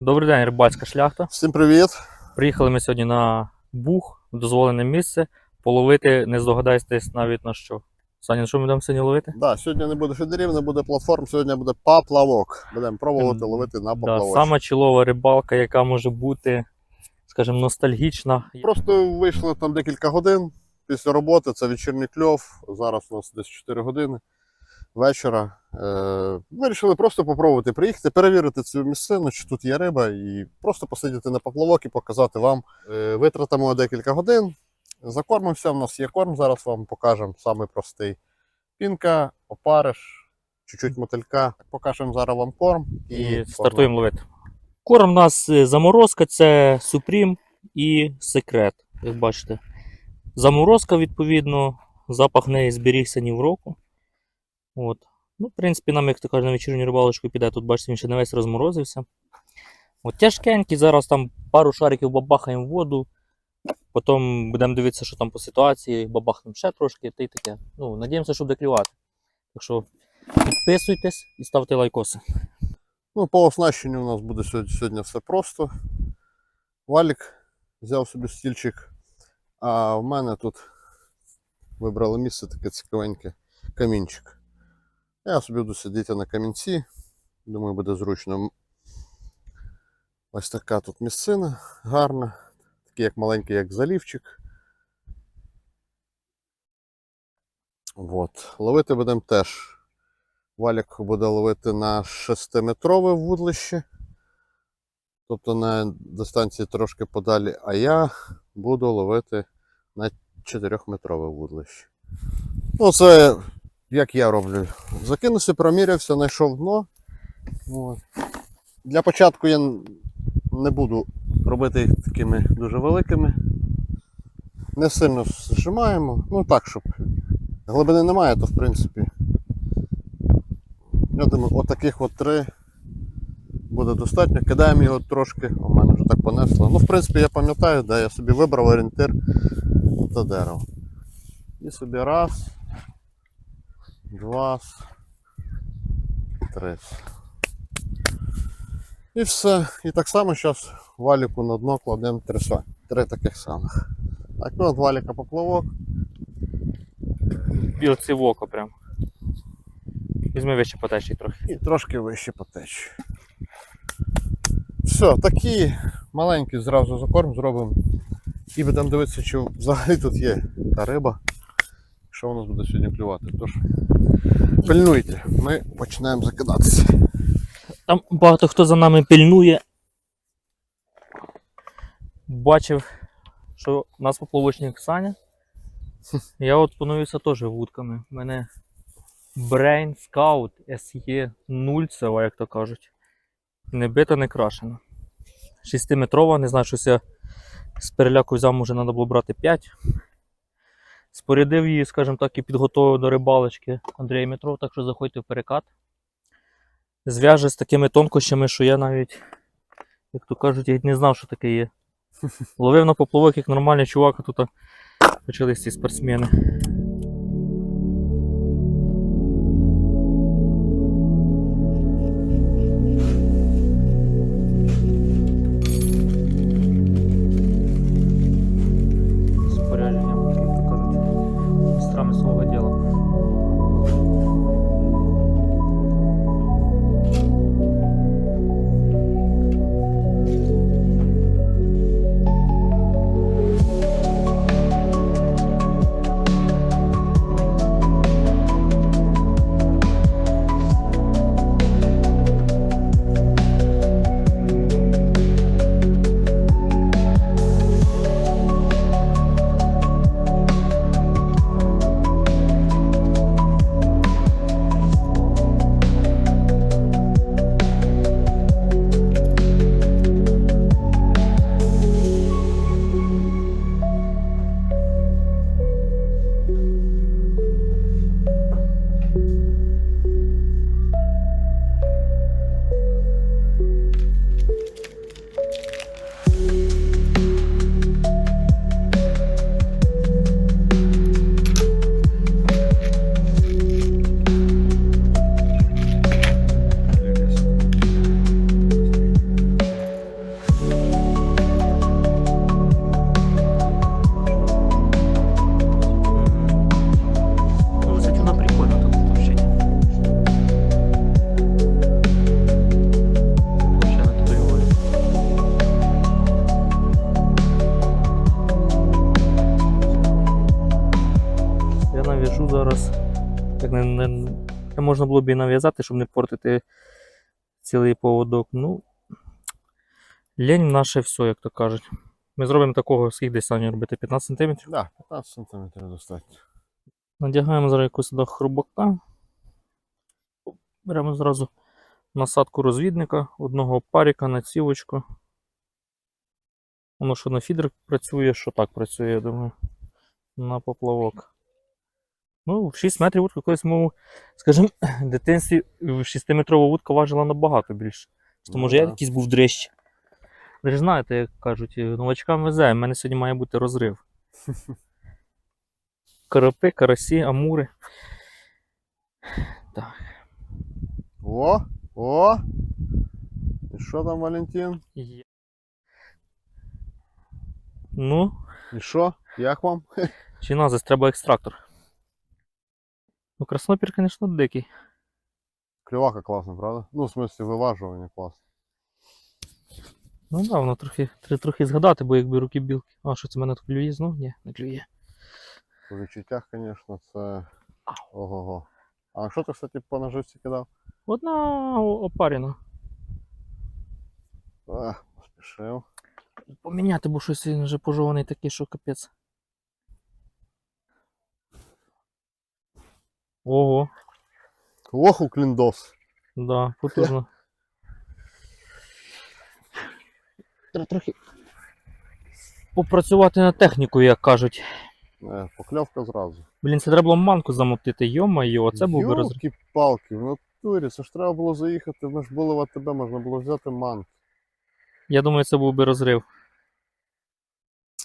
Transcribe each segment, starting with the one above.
Добрий день, рибальська шляхта. Всім привіт! Приїхали ми сьогодні на Буг, в дозволене місце. Половити, не здогадаєтесь навіть на що. Саня, що ми будемо сьогодні ловити? Да, сьогодні не буде фідерів, не буде платформ, сьогодні буде поплавок. Будемо пробувати Ем, ловити на Да, поплавок. сама чолова рибалка, яка може бути, скажімо, ностальгічна. Просто вийшло там декілька годин після роботи, це вечірній кльов. Зараз у нас десь 4 години вечора. Е, вирішили просто попробувати приїхати, перевірити цю місцину, чи тут є риба, і просто посидіти на поплавок і показати вам. Е, витратимо декілька годин. Закормимося, в нас є корм, зараз вам покажемо самий простий. Пінка, опариш, чуть-чуть мотилька. Покажемо зараз вам корм І стартуємо ловити. Корм у нас е, заморозка, це Supreme і секрет, як бачите. Заморозка, відповідно, запах неї зберігся ні в року. От. Ну, в принципі, нам, як то кажуть, на вечірню рибалочку піде. Тут, бачите, він ще не весь розморозився. От тяжкенький, зараз там пару шариків бабахаємо в воду. Потім будемо дивитися, що там по ситуації, бабахнемо ще трошки, та й таке. Ну, надіємося, що буде клювати. Так що підписуйтесь і ставте лайкоси. Ну, по оснащенню у нас буде сьогодні, все просто. Валік взяв собі стільчик, а в мене тут вибрали місце таке цікавеньке камінчик. Я собі буду сидіти на камінці. Думаю, буде зручно. Ось така тут місцина гарна. Такий як маленький, як залівчик. От. Ловити будемо теж. Валік буде ловити на 6-метрове вудлище. Тобто на дистанції трошки подалі, а я буду ловити на 4-метрове вудлище. Ну, це як я роблю. Закинувся, промірявся, знайшов дно. От. Для початку я не буду робити їх такими дуже великими. Не сильно зжимаємо. Ну так, щоб глибини немає, то в принципі. Я думаю, отаких от три буде достатньо. Кидаємо його трошки, у мене вже так понесло. Ну, в принципі, я пам'ятаю, де я собі вибрав орієнтир до дерева. І собі раз, два, три. І все. І так само зараз валіку на дно кладемо три, са- три таких самих. Так, ну от валіка поплавок. І оці в око прям. Візьми вище по течії трохи. і трошки вище по течії. Все, такі маленькі зразу закорм зробимо. І будемо дивитися, чи взагалі тут є та риба. Що у нас буде сьогодні клювати. Тож пильнуйте, ми починаємо закидатися. Там багато хто за нами пильнує. Бачив, що у нас поплавочник Саня. Я от поновився теж вудками. У мене Brain Scout SE 0, як то кажуть. Не бита, не крашена. 6-метрова, не знаю, щось я з переляку взяв, може треба було брати 5. Спорядив її, скажімо так, і підготував до рибалочки Андрій Метров, так що заходьте в перекат. Зв'яже з такими тонкощами, що я навіть, як то кажуть, я не знав, що таке є. Ловив на поплавок, як нормальний чувак, а тут почались ці спортсмени. Зараз. Так не, не, не можна було б і нав'язати, щоб не портити цілий поводок. Ну, лінь наше все, як то кажуть. Ми зробимо такого, скільки десь Саня робити? 15 см. Да, 15 см достатньо. Надягаємо зараз якусь до хрубака. Беремо зразу насадку розвідника, одного паріка на цівочку. Воно що на фідер працює, що так працює, я думаю. На поплавок. Ну, в 6 метрів вудка колись мов, скажімо, в дитинстві 6-метрова вудка важила набагато більше. Чи то Ну може я якийсь був дрищ. Ви ж знаєте, як кажуть, новачкам везе, в мене сьогодні має бути розрив. Карапи, карасі, амури. Так. О! О! І що там, Валентин? Є. Ну, І що? Як вам? чи назис, треба екстрактор. Ну, краснопір, звісно, дикий. Клювака класна, правда? Ну, в смысле, виважування класно. Ну да, воно трохи, треба трохи згадати, бо якби руки білки. А, що це мене тут клює знов? Ні, не клює. По відчуттях, звісно, це. Ого-го. А що ти, кстати, по наживці кидав? Одна о- опаріна. Ах, поспішив. Поміняти, бо щось він вже пожований такий, що капець. Ого, Ох, у кліндос. да, потужно. Треба трохи попрацювати на техніку, як кажуть. Е, покльовка зразу. Блін, це треба було манку замотити, йо-майо, це був би розрив. палки в натурі, це ж треба було заїхати, ми ж були в АТБ, можна було взяти мант. Я думаю, це був би розрив.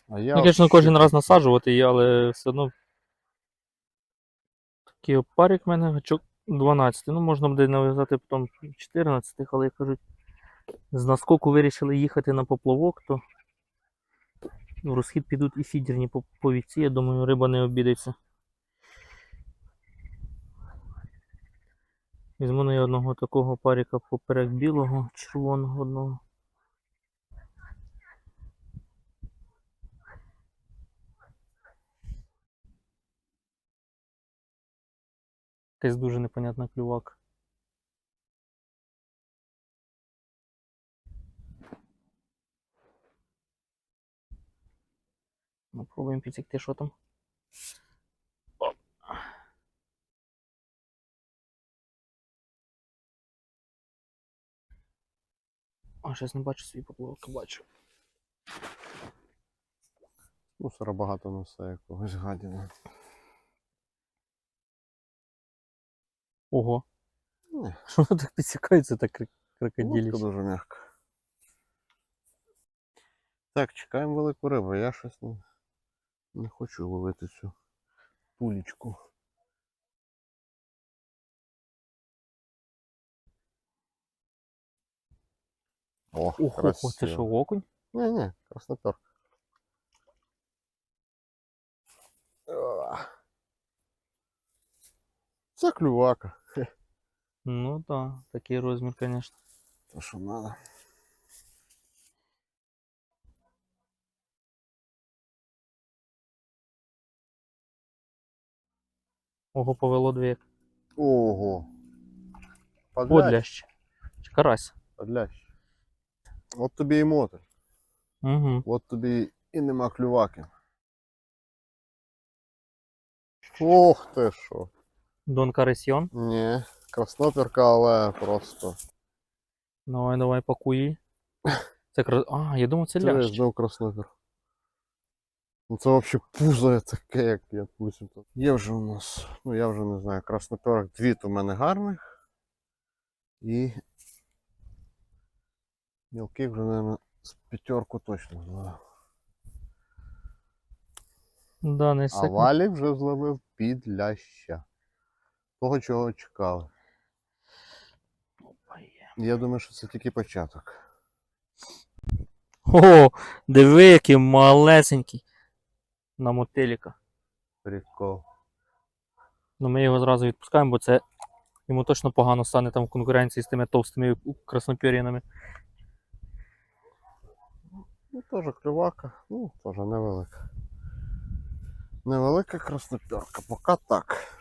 А я Ну, звісно, кожен раз насаджувати але все одно. Такий опарик в мене, гачок 12. Ну, можна буде нав'язати потім 14, але як кажуть, з наскоку вирішили їхати на поплавок, то в розхід підуть і фідерні по- повідці, я думаю, риба не обідеться. Візьму на я одного такого паріка поперек білого, червоного одного. Якась дуже непонятна клювак. Ну, пробуємо підсікти, що там. Оп. А, щось не бачу свій поплавок, бачу. Мусора багато несе якогось гадіна. Ого. Що воно так підсікається, так крокодиліще. дуже м'яка. Так, чекаємо велику рибу. Я щось не, не хочу ловити цю пулічку. О, Ого, це що, окунь? Ні, ні, красноперка. Це клювака. Ну так, такий розмір, звісно. То що надо. Ого, повело дві. Ого. Подлящ. Чи карась. Подлящ. От тобі і мотель. Угу. От тобі і нема клюваки. Ох ти що. Дон Карасьйон. Ні, красноперка, але просто. Давай, давай, пакуй. Це кра... А, я думав, це Це лящ. знов краснопер. Ну це взагалі пузо таке, як я пусім тут. Є вже у нас, ну я вже не знаю, красноперок дві то в мене гарних. І мілких вже, мабуть, з п'ятерку точно знаю. Да, не А. Валік вже зловив під ляща. Того, чого чекали. Я думаю, що це тільки початок. О, диви, який малесенький. На мотиліка. Прикол. Ну ми його зразу відпускаємо, бо це йому точно погано стане там в конкуренції з тими товстими краснопір'янами. Ну, теж клювака, ну, теж невелика. Невелика красноперка, поки так.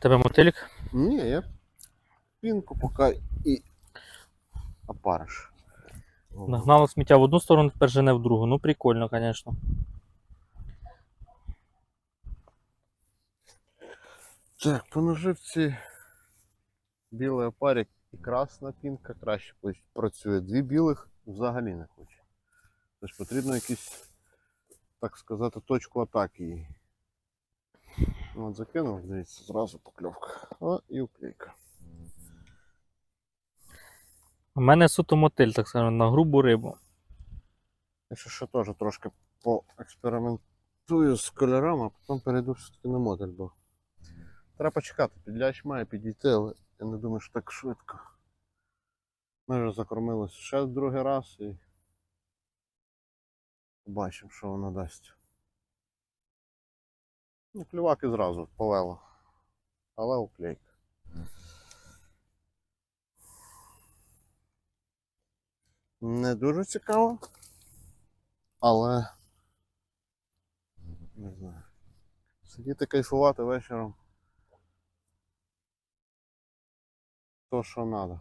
Тебе мотилік? Ні, я пінку поки і опариш. Нагнало сміття в одну сторону, тепер жене в другу. Ну прикольно, звісно. Так, по наживці білий опарик і красна пінка краще працює. Дві білих взагалі не хоче. Тож потрібно якісь, так сказати, точку атаки От закинув, дивіться, зразу покльовка. О, і уклейка. У мене суто мотиль, так скажемо, на грубу рибу. Якщо що теж трошки поекспериментую з кольорами, а потім перейду все-таки на модель, бо треба почекати. Підляч має підійти, але я не думаю, що так швидко. Ми вже закормилися ще другий раз і побачимо, що воно дасть. Ну, клюваки зразу повело. Але уклейка. Не дуже цікаво. Але. Не знаю. Сидіти кайфувати вечором. То, що треба.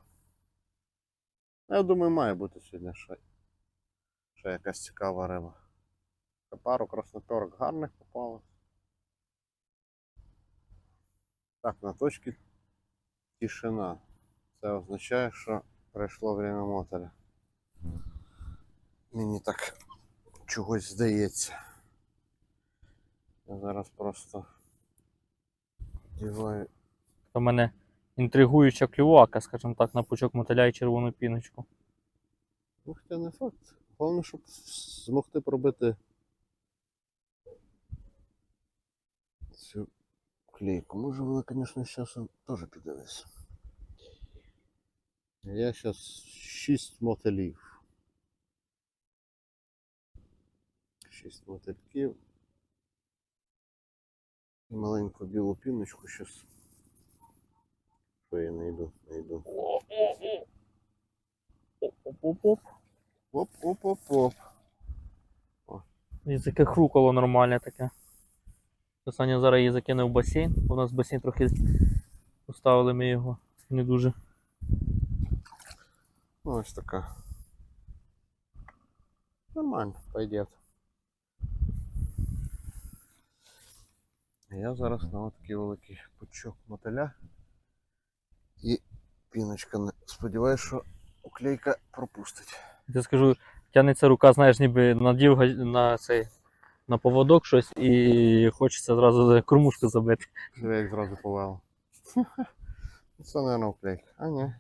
Я думаю, має бути сьогодні ще, ще якась цікава риба. Пару красноперок гарних попалось. Так, на точці тишина. Це означає, що прийшло время мотеля. Мені так чогось здається. Я зараз просто діваю. У мене інтригуюча клювака, скажімо так, на пучок мотиля і червону піночку. Ну, хоча не факт. Головне, щоб змогти пробити цю клейку. Може вона, звісно, з часом теж піддивись. Я зараз 6 мотелів. 6 мотельків. І маленьку білу піночку зараз. Що я знайду, знайду. Оп-оп-оп. Оп-оп-оп-оп. Язике хрукало нормальне таке. Саня зараз її закинув в басейн. У нас басейн трохи поставили ми його не дуже. Ну, ось така. Нормально, пойдет. Я зараз на такий великий пучок мотиля. І піночка. Сподіваюсь, що уклейка пропустить. Я скажу, тягнеться рука, знаєш, ніби надів на цей на поводок щось і хочеться зразу кормушку забити. Диви, як зразу повело. Це, мабуть, уклейка. А ні,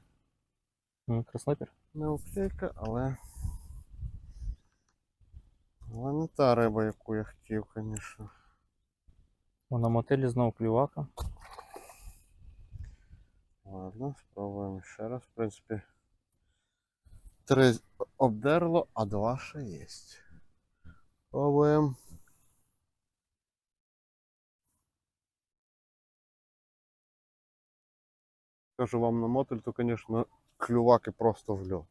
Ну, Краснопір. не уклейка, але. Але не та риба, яку я хотів, звісно. О, На мотелі знову клювака. Ладно, спробуємо ще раз. В принципі, три обдерло, а два ще є. Пробуємо. Скажу вам на мотель, то, звісно, клюваки просто в льот.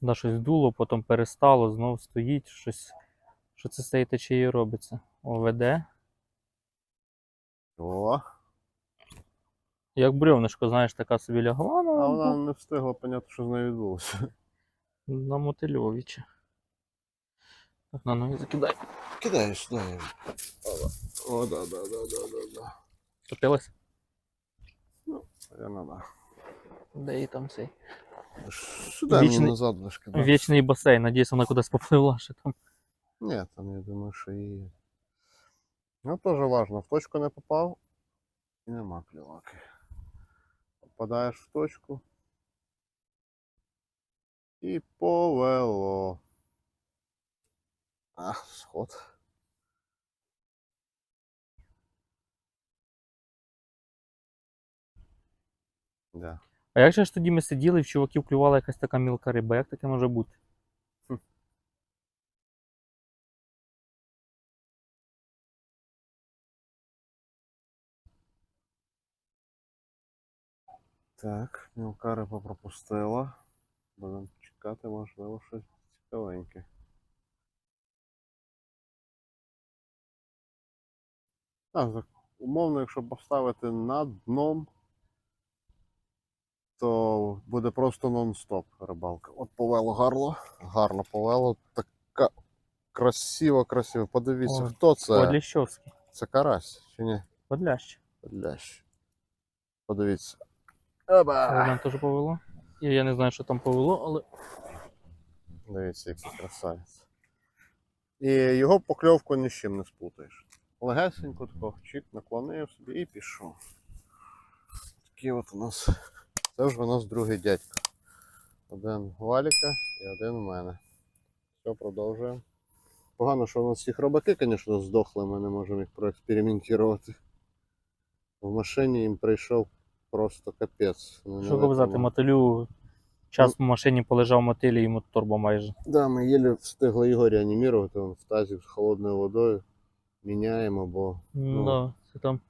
Да, щось дуло, потім перестало, знову стоїть, щось. Що це з цією течією робиться? ОВД. О, Як бревнишко, знаєш, така собі лягла а вона не встигла поняти, що з нею відбулося. на мотильовича. Так, на ноги закидай. Кидаєш, дай. О, да, да, да, да, да, да. Топилась? Наверно, да. Де і там цей? Сюди мені Вічний- назад лиш кидати. Вічний басейн, надіюсь, вона кудись попливла ще там. Ні, там я думаю, що і. Ну, теж важно. В точку не попав і нема клюваки. Попадаєш в точку. І повело. А, сход. Да. А як же ж тоді ми сиділи, і в чуваків клювала якась така мілка риба? Як таке може бути? Так, мілка риба пропустила. Будемо чекати, можливо, щось цікавеньке. Так, так, умовно, якщо поставити над дном, то буде просто нон-стоп рибалка. От повело гарло, гарно повело. Така красиво, красиво. Подивіться, Ой, хто це? Подліщовський. Це карась чи ні? Подлящ. Лящ. Подивіться. Оба! нам теж повело. І я не знаю, що там повело, але Дивіться, який красавець. І його покльовку ні з чим не сплутаєш. Легесенько такого чик наклонив собі і пішов. Такий от у нас. Це вже у нас другий дядько. Один Валіка і один у мене. Все, продовжуємо. Погано, що у нас всіх робаки, звісно, здохли, ми не можемо їх проекспериментувати. В машині їм прийшов просто капець. Не що витримали. мотилю. Час в машині полежав мотиль і йому турбо майже. Да, ми єлі встигли його реанімувати он в тазі з холодною водою. Міняємо, бо Ну, Ну. да, це там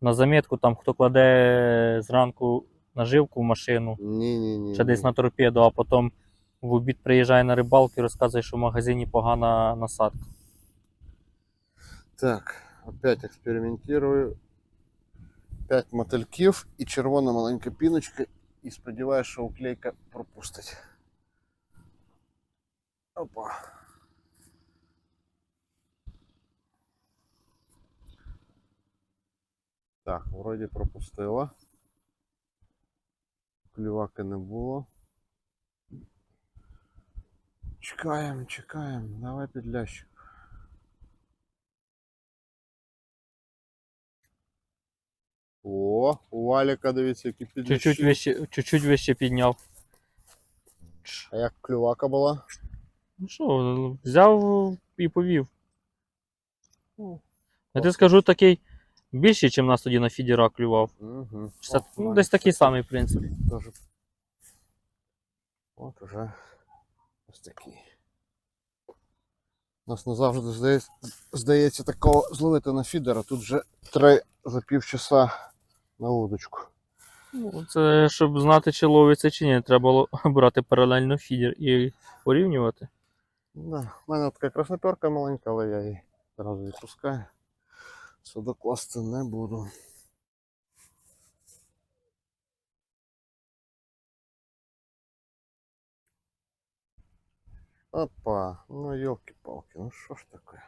на замітку, там хто кладе зранку наживку в машину, ні, ні, ні. чи десь на торпеду, а потім в обід приїжджає на рибалку і розказує, що в магазині погана насадка. Так, опять експериментую. П'ять мотильків і червона маленька піночка. І сподіваюся, що уклейка пропустить. Опа. Так, вроді пропустила. Клюваки не було. Чекаємо, чекаємо. Давай підлящик. О, у Валіка, дивіться, які підлящі. Чуть-чуть вище, чуть-чуть вище підняв. А як клювака була? Ну що, взяв і повів. Я ти скажу такий більший, ніж нас тоді на фідера клював. Угу. Це- ну, десь такий самий, в принципі. Тоже. От уже ось такий. Нас назавжди здається, здається такого зловити на фідера. Тут вже три за півчаса на удочку. Ну, Це щоб знати, чи ловиться чи ні, треба було брати паралельно фідер і порівнювати. Да. У мене така красноперка маленька, але я її одразу відпускаю. Сюди класти не буду. Опа, ну елки-палки, ну що ж таке?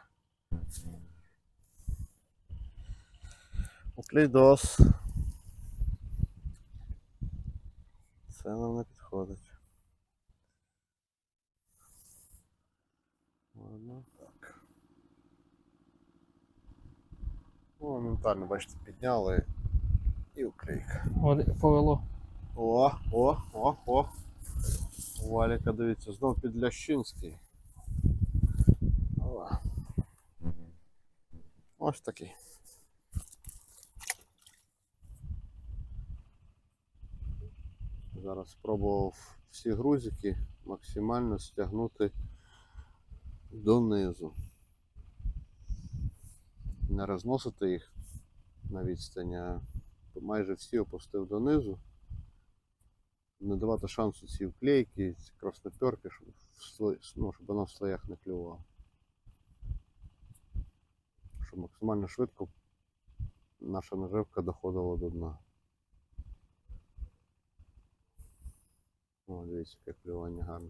Уклейдос. Це нам не підходить. Ладно, так. Ну, моментально, бачите, підняли і уклейка. От повело. О, о, о, о. Валіка, дивіться, знов підлящинський. О. Ось такий. Зараз спробував всі грузики максимально стягнути донизу. Не розносити їх на відстані, а майже всі опустив донизу не давати шансу цій вклейки, ці красноперки, щоб, ну, щоб вона в слоях не клювала. Щоб максимально швидко наша наживка доходила до дна. О, дивіться, яке клювання гарне.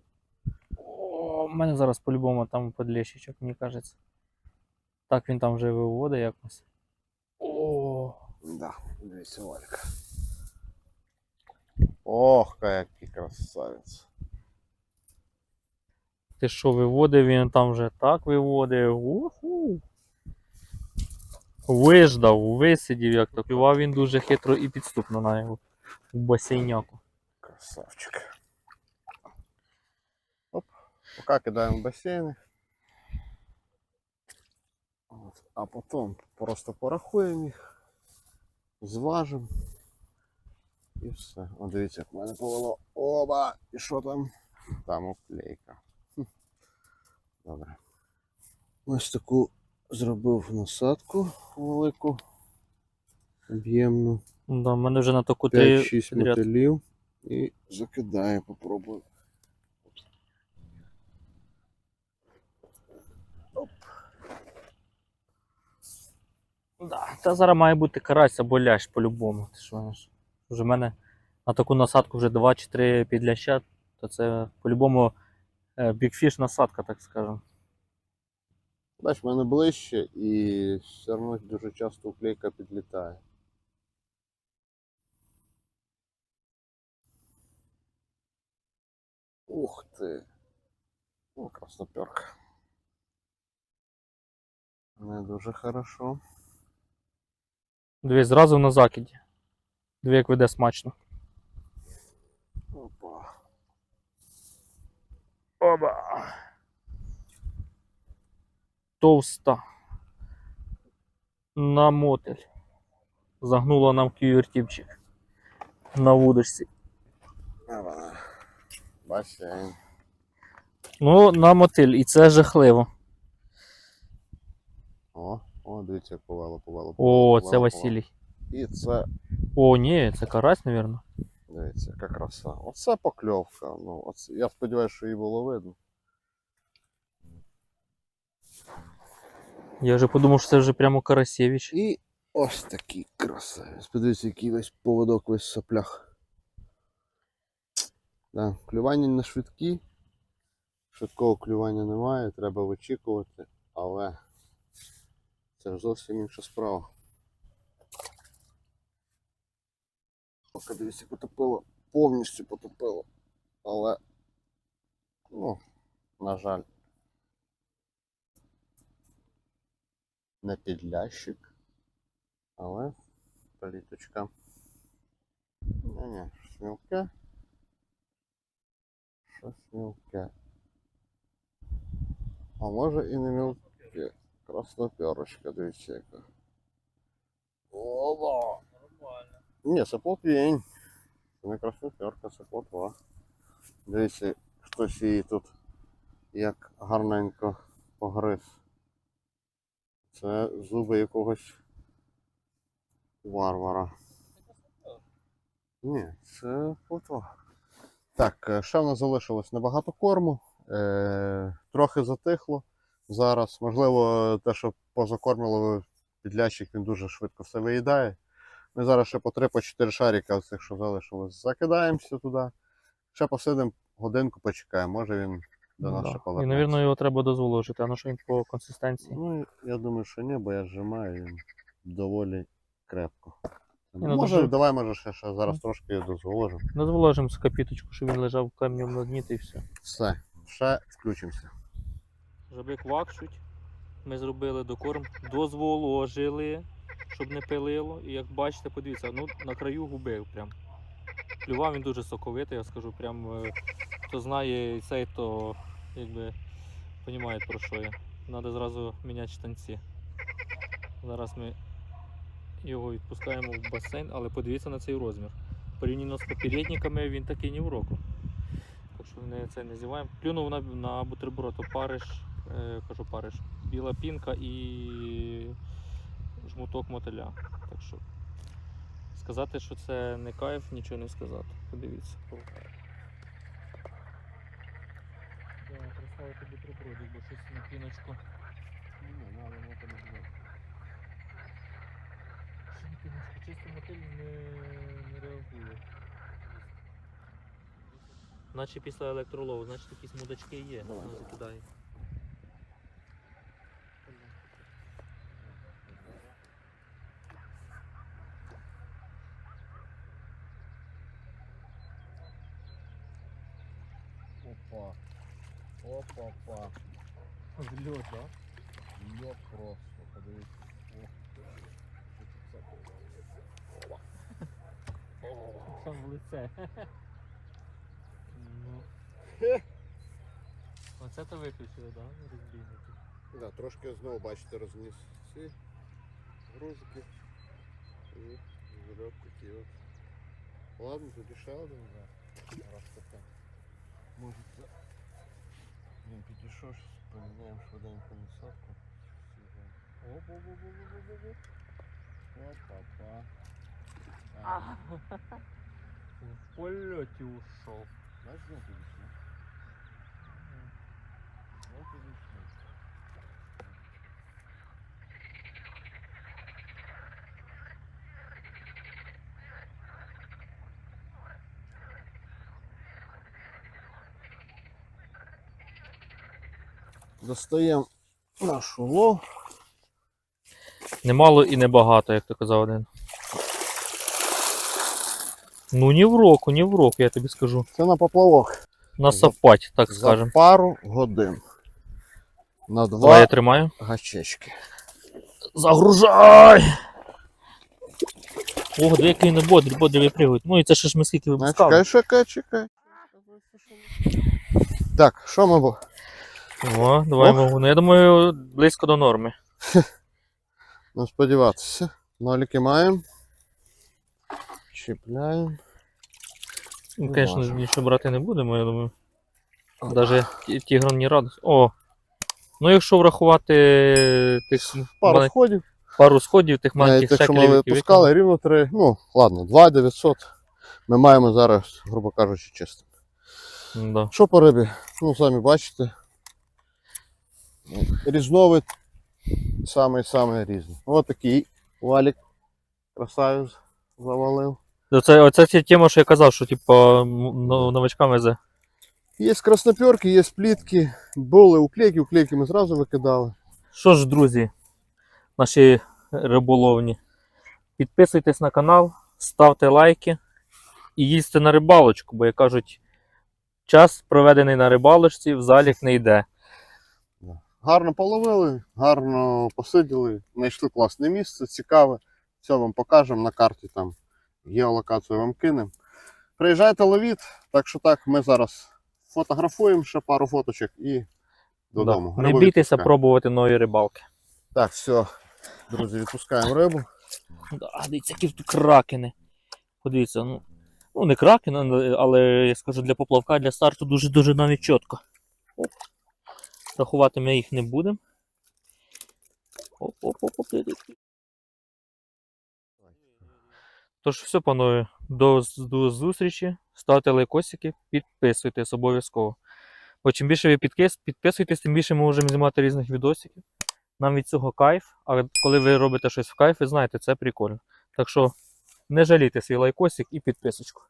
О, у мене зараз по-любому там подлещичок, мені кажеться. Так він там вже виводить якось. О, Да, дивіться, Валька. Ох, який красавець. ти що виводив, він там вже так виводив. Уху. Виждав, висидів, як то клював він дуже хитро і підступно на його в басейняку. Красавчик. Пока кидаємо в басейни. От. А потім просто порахуємо їх, зважимо. І все. О, дивіться, як мене повело. Оба! І що там? Там уклейка. Добре. Ось таку зробив насадку велику, об'ємну. Да, в мене вже на таку 5-6 мотилів і закидаю, попробую. Да, та зараз має бути карась або лящ по-любому. Ти що? Вже в мене на таку насадку вже 2 чи 3 підляща, то це по-любому е, бікфіш насадка, так скажемо. Бач, в мене ближче і все одно дуже часто уклейка підлітає. Ух ти. О, красноперка. Не дуже хорошо. Дивись, зразу на закиді. Диви, як веде смачно. Опа. Оба. Товста. На мотель. Загнула нам кювертівчик на вудочці. Басейн. Ну, на мотиль, і це жахливо. О, о, дивіться, як повело, повело. О, повело, це повело, Василій. повело. І це, О, ні, це карась, мабуть. дивіться, яка краса. Оце покльовка. Ну, оце, я сподіваюся, що її було видно. Я вже подумав, що це вже прямо Карасєвич. І ось такий красавець. Подивіться, який весь поводок весь в соплях. Да, клювання не швидкі. Швидкого клювання немає, треба вичікувати, але це ж зовсім інша справа. Поки дивіться, потопило, повністю потопило. Але, ну, на жаль, не підлящик. Але пліточка. Ні-ні, щось мілке. Щось мілке. А може і не мілке. Красноперочка, дивіться яка. Оба! Нормально. Ні, це плотвінь. Це не красноперка, це плотва. Дивіться, хтось її тут як гарненько погриз. Це зуби якогось варвара. Ні, це плотва. Так, е, ще в нас залишилось небагато корму. Е, трохи затихло зараз. Можливо, те, що позакормили підлящик, він дуже швидко все виїдає. Ми зараз ще по 3-4 шарика з цих, що залишилось, закидаємося туди. Ще посидимо, годинку почекаємо, може він до нас ще Ну І, повернеться. мабуть, його треба дозволожити. А ну що він по консистенції? Ну, я думаю, що ні, бо я зжимаю він доволі крепко. ну, може, дуже- давай, може, ще, ще зараз трошки дозволожимо. Дозволожимо з капіточку, щоб він лежав камнем на дні і все. Все, ще включимося. Жаби квакчуть. Ми зробили докорм, дозволожили, щоб не пилило. І як бачите, подивіться, ну на краю губив прям. Клював він дуже соковитий, я скажу, прям е, хто знає цей, то якби розуміє про що я. Треба зразу міняти штанці. Зараз ми його відпускаємо в басейн, але подивіться на цей розмір. Порівняно з попередниками він такий ні в року. Так що не це не зіваємо. Плюнув на, на бутерброд опариш, кажу париш, біла пінка і жмуток мотиля. Так що сказати, що це не кайф, нічого не сказати. Подивіться. Представити бутербродик, бо щось на піночку. Чисто мотиль не, не реагує. Наче після електролову, значить якісь мудачки є. Давай, Вона давай. закидає. Опа. Опа-па. Вльот, да? Льот просто, подивіться. Сам в лице. ну. Оце то виключили, да? Розбійники. Да, трошки знову, бачите, розніс ці грузики. І зальот такий от. Ладно, тоді ще один раз. Раз таке. Може це. Він підійшов, щось поміняємо швиденько насадку. Оп-оп-оп-оп-оп-оп. Опа-па. А, В польоті ушов. Знаєш, знову Достаємо наш улов. Немало і небагато, як ти казав один. Ну, ні в року, ні в року, я тобі скажу. Це на поплавок. Насапать, так За скажем. пару годин. На два Давай я тримаю. гачечки. Загружай! Ого, дві який не бодрі, бодрі випригують. Ну і це ще ж ми скільки випускали. чекай, чекай, чекай. Так, що ми бу- О, давай Ох. Ну я думаю, близько до норми. не сподіватися? Ноліки маємо. Чіпляємо. Ну, Ну, звісно, більше брати не будемо, я думаю. Даже ті- не радий. О! Ну якщо врахувати тих Пару мале- сходів. пару сходів, тих маленьких тих, що ми які випускали, рівно 3, ну, ладно, 2 900. Ми маємо зараз, грубо кажучи, чисто. Да. Що по рибі? Ну, самі бачите. Різновид самий-самий різний. Ось такий валік красавець завалив. Оце, оце ця тема, що я казав, що типу ну, новачкам везе. Є красноперки, є плітки, були уклейки, уклейки ми зразу викидали. Що ж, друзі, наші риболовні, підписуйтесь на канал, ставте лайки і їздьте на рибалочку, бо як кажуть, час проведений на рибалочці в залік не йде. Гарно половили, гарно посиділи, знайшли класне місце, цікаве. Все вам покажемо на карті, там геолокацію вам кинемо. Приїжджайте, ловіть. Так що так, ми зараз фотографуємо ще пару фоточок і додому. Да. Не бійтеся пробувати нові рибалки. Так, все, друзі, відпускаємо рибу. Да, дивіться, які тут кракени. Подивіться, ну, ну не кракен, але- але я скажу для поплавка, для старту дуже-дуже навіть чітко. Оп. Рахувати ми їх не будемо. Оп-оп-оп. Тож все, панове, до, до зустрічі. Ставте лайкосики, підписуйтесь обов'язково. Бо чим більше ви підписуєтесь, тим більше ми можемо знімати різних відосиків. Нам від цього кайф, а коли ви робите щось в кайф, ви знаєте, це прикольно. Так що не жалійте свій лайкосик і підписочку.